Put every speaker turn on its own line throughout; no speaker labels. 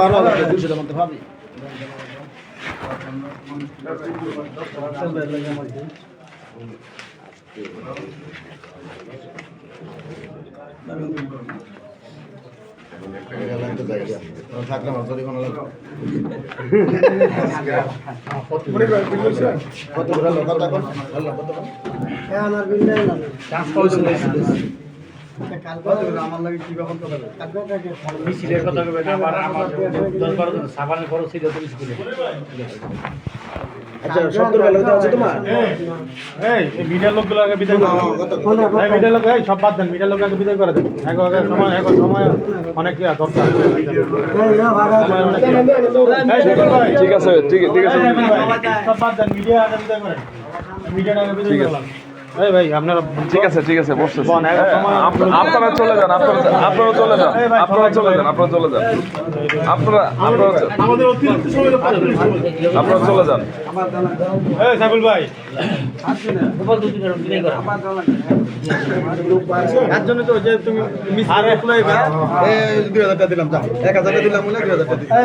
বারো হাজার দুশোটার মধ্যে পাবি থাকলে আমার জরিমানা লাগবে কত? কত কত?
মিছিলের কথা কবে আবার আমার দশ বারো জন সাবানের খরচ ছিল তো স্কুলে
আচ্ছা সত্তর বেলা কোথাও আছে তোমার
এই এই মিডিয়ার লোকগুলো আগে বিদায়
না,
করো
কত
এই মিডিয়ার লোক এই সব বাদ দেন মিডিয়ার লোক আগে বিদায় করে দেন এক আগে সময় এক সময় অনেক ইয়া দরকার ইয়া।
ঠিক আছে ঠিক ঠিক আছে
এই দেখুন ভাই, সব বাদ দেন মিডিয়া আগে বিদায় করেন মিডিয়াটা আগে বিদায়
ঠিক আছে।
করলাম এই ভাই আপনারা
ঠিক আছে ঠিক আছে
এক
আপনারা চলে যান আপনারা আপনারা চলে যান আপনারা চলে যান আপনারা চলে যান। আপনারা আপনারা। আপনারা চলে যান।
এই সাইফুল ভাই।
দিলাম এক হাজার দিলাম দুই হাজার টাকা দিলাম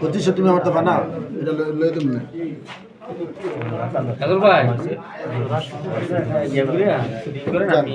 পঁচিশশো তুমি আমার তো বানা এটা লই তুমি। না
ভাই। করে আমি